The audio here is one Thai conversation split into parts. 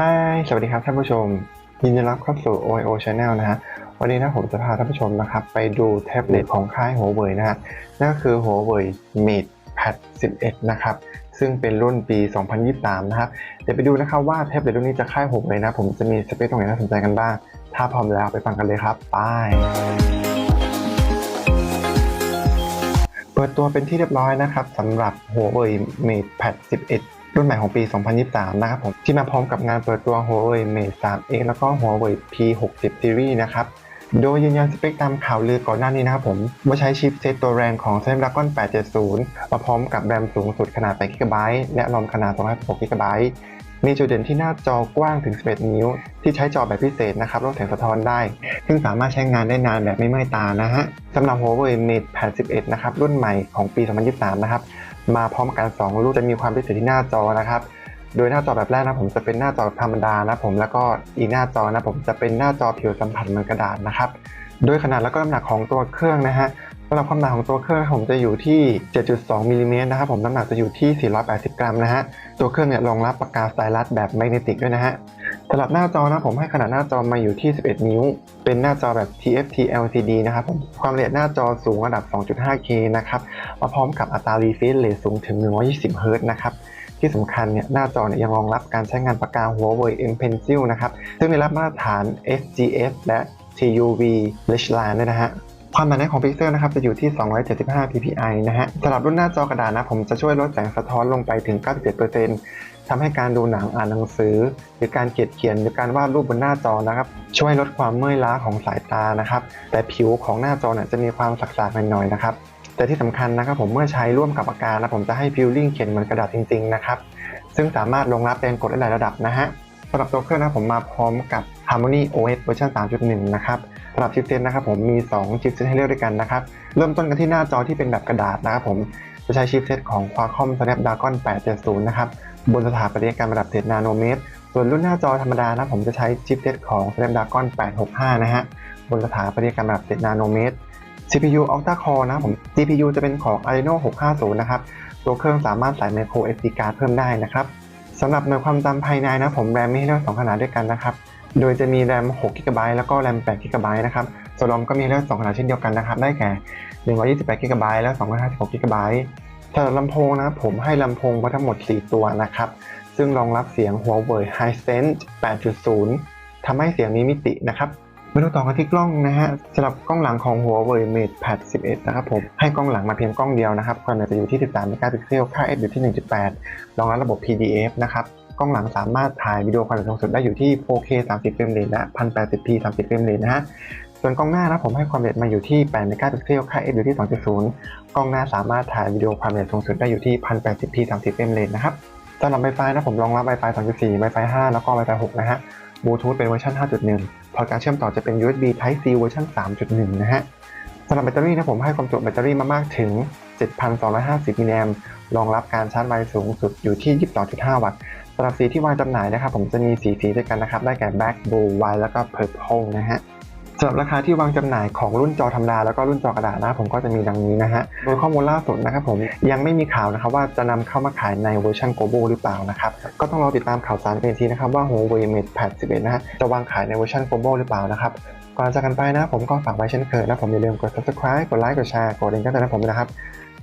嗨，สวัสดีครับท่านผู้ชม ยินดีต้อนรับเข้าสู่ OIO Channel นะฮะ วันนี้นะผมจะพาท่านผู้ชมนะครับ ไปดูแท็บเล็ตของค่ายหัวเว่ยนะฮะ นั่นก็คือหัวเว่ย Mate Pad 11 นะครับ ซึ่งเป็นรุ่นปี 2023 นะครับ เดี๋ยวไปดูนะครับว่าแท็บเล็ตรุ่นนี้จะค่ายหัวเว่ยนะ ผมจะมีสเปคตรงไหนน่าสนใจกันบ้าง ถ้าพร้อมแล้วไปฟังกันเลยครับไปเปิดตัวเป็นที่เรียบร้อยนะครับสำหรับ Huawei Mate Pad 11 รุ่นใหม่ของปี 2023 นะครับผมที่มาพร้อมกับงานเปิดตัว Huawei Mate 3X แล้วก็ Huawei P60 Series นะครับโดยยืนยันสเปคตามข่าวลือก่อนหน้านี้นะครับผม ว่าใช้ชิปเซตตัวแรงของ Snapdragon 870 มาพร้อมกับแรมสูงสุดขนาด 8 GB และรอมขนาด 256 GB มีจุดเด่นที่หน้าจอกว้างถึง 11 นิ้ว ที่ใช้จอแบบพิเศษนะครับลดแสงสะท้อนได้ ซึ่งสามารถใช้งานได้นานแบบไม่เมื่อยตานะฮะสำหรับ Huawei Mate Pad 11นะครับ รุ่นใหม่ของปี 2023 นะครับ มาพร้อมกัน 2รุ่นจะมีความพิเศษที่หน้าจอนะครับ โดยหน้าจอแบบแรกนะผมจะเป็นหน้าจอธรรมดานะผมแล้วก็อีกหน้าจอนะผมจะเป็นหน้าจอผิวสัมผัสเหมือนกระดาษนะครับ โดยขนาดแล้วก็น้ำหนักของตัวเครื่องนะฮะสำหรับความหนาของตัวเครื่องผมจะอยู่ที่ 7.2มิลลิเมตรนะครับผมน้ำหนักจะอยู่ที่ 480 กรัมนะฮะตัวเครื่องเนี่ยรองรับปากกาสไตลัสแบบแมกเนติกด้วยนะฮะ สำหรับหน้าจอนะผมให้ขนาดหน้าจอมาอยู่ที่ 11 นิ้ว เป็นหน้าจอแบบ TFT LCD นะครับผมความละเอียดหน้าจอสูงระดับ 2.5K นะครับมาพร้อมกับอัตรา refresh rate สูงถึง 120 Hz นะครับที่สำคัญเนี่ยหน้าจอเนี่ยยังรองรับการใช้งานปากกา Huawei M Pencil นะครับซึ่งได้รับมาตรฐาน SGS และ TUV Richline ด้วยนะฮะความหนาแน่นของพิกเซลนะครับจะอยู่ที่ 275 ppi นะฮะสำหรับรุ่นหน้าจอกระดาษนะผมจะช่วยลดแสงสะท้อนลงไปถึง 97% ทำให้การดูหนังอ่านหนังสือ หรือการเขียนเขียนหรือการวาดรูปบนหน้าจอนะครับ ช่วยลดความเมื่อยล้าของสายตานะครับ แต่ผิวของหน้าจอเนี่ยจะมีความสักๆหน่อยๆนะครับแต่ที่สำคัญนะครับผมเมื่อใช้ร่วมกับปากกานะผมจะให้ฟิลลิ่งเขียนเหมือนกระดาษจริงๆนะครับซึ่งสามารถรองรับแรงกดได้หลายระดับนะฮะสำหรับตัวเครื่องนะผมมาพร้อมกับ Harmony OS เวอร์ชัน3.1 นะครับสำหรับชิปเซ็ตนะครับผมมี 2 ชิปเซ็ตให้เลือกด้วยกันนะครับ เริ่มต้นกันที่หน้าจอที่เป็นแบบกระดาษนะครับผมจะใช้ชิปเซ็ตของ Qualcomm Snapdragon 870 นะครับ บนสถาปัตยกรรมระดับ7นาโนเมตร ส่วนรุ่นหน้าจอธรรมดานะผมจะใช้ชิปเซตของ Snapdragon 865 นะฮะ บนสถาปัตยกรรมระดับ7นาโนเมตร CPU Octa Core นะผม GPU จะเป็นของ Adreno 650 นะครับ ตัวเครื่องสามารถใส่ micro SD card เพิ่มได้นะครับสำหรับหน่วยความจำภายในนะผมแรมมีให้เลือก2ขนาดด้วยกันนะครับ โดยจะมีแรม6 GB แล้วก็แรม8 GB นะครับส่วนรอมก็มีให้เลือก2ขนาดเช่นเดียวกันนะครับ ได้แก่128 GB และ256 GB สำหรับลำโพงนะผมให้ลำโพงมาทั้งหมด 4 ตัวนะครับ ซึ่งรองรับเสียง Huawei Hisense 8.0 ทำให้เสียงมีมิตินะครับมาดูต่อกันที่กล้องนะฮะสำหรับกล้องหลังของ Huawei Mate Pad 11 นะครับผมให้กล้องหลังมาเพียงกล้องเดียวนะครับความละเอียดจะอยู่ที่ 13 เมกะพิกเซล ค่า f อยู่ที่ 1.8 รองรับระบบ PDF นะครับกล้องหลังสามารถถ่ายวิดีโอความละเอียดสูงสุดได้อยู่ที่ 4K 30เฟรมเรทและ 1080p 30เฟรมเรทนะฮะ ส่วนกล้องหน้านะผมให้ความละเอียดมาอยู่ที่8เมกะพิกเซลค่า f อยู่ที่ 2.0 กล้องหน้าสามารถถ่ายวิดีโอความละเอียดสูงสุดได้อยู่ที่ 1080p 30เฟรมเรทนะครับสำหรับ Wi-Fi นะผมรองรับ Wi-Fi 2.4 Wi-Fi 5 แล้วก็ Wi-Fi 6 นะฮะบลูทูธเป็นเวอร์ชัน5.1 พอร์ตการเชื่อมต่อจะเป็น USB Type C เวอร์ชัน3.1 นะฮะสำหรับแบตเตอรี่นะผมให้ความจุแบตเตอรี่มามากถึง 7,250 มิลลิแอมรองรับการชาร์จไวสูงสุดอยู่ที่ 22.5 วัตต์สำหรับสีที่วางจำหน่ายนะครับผมจะมีสีสีด้วยกันนะครับ ได้แก่ Black Blue White แล้วก็ Purple นะฮะ สำหรับราคาที่วางจำหน่ายของรุ่นจอธรรมดาแล้วก็รุ่นจอกระดาษนะผมก็จะมีดังนี้นะฮะโดยข้อมูลล่าสุดนะครับผมยังไม่มีข่าวนะครับว่าจะนำเข้ามาขายในเวอร์ชัน global หรือเปล่านะครับก็ต้องรอติดตามข่าวสารกันอีกทีนะครับว่า Huawei Mate Pad 11นะฮะจะวางขายในเวอร์ชัน global หรือเปล่านะครับก่อนจากกันไปนะผมก็ฝากไว้เช่นเคยนะผมอย่าลืมกด subscribe กดไลค์กดแชร์กดกระดิ่งแจ้งเตือนให้ผมนะครับ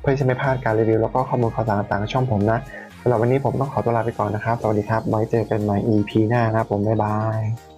เพื่อจะไม่พลาดการรีวิวแล้วก็ข้อมูลข่าวสารต่างๆช่องผมนะสำหรับวันนี้ผมต้องขอตัวลาไปก่อนนะครับ สวัสดีครับ ไว้เจอกันใหม่ EP หน้านะผม บ๊ายบาย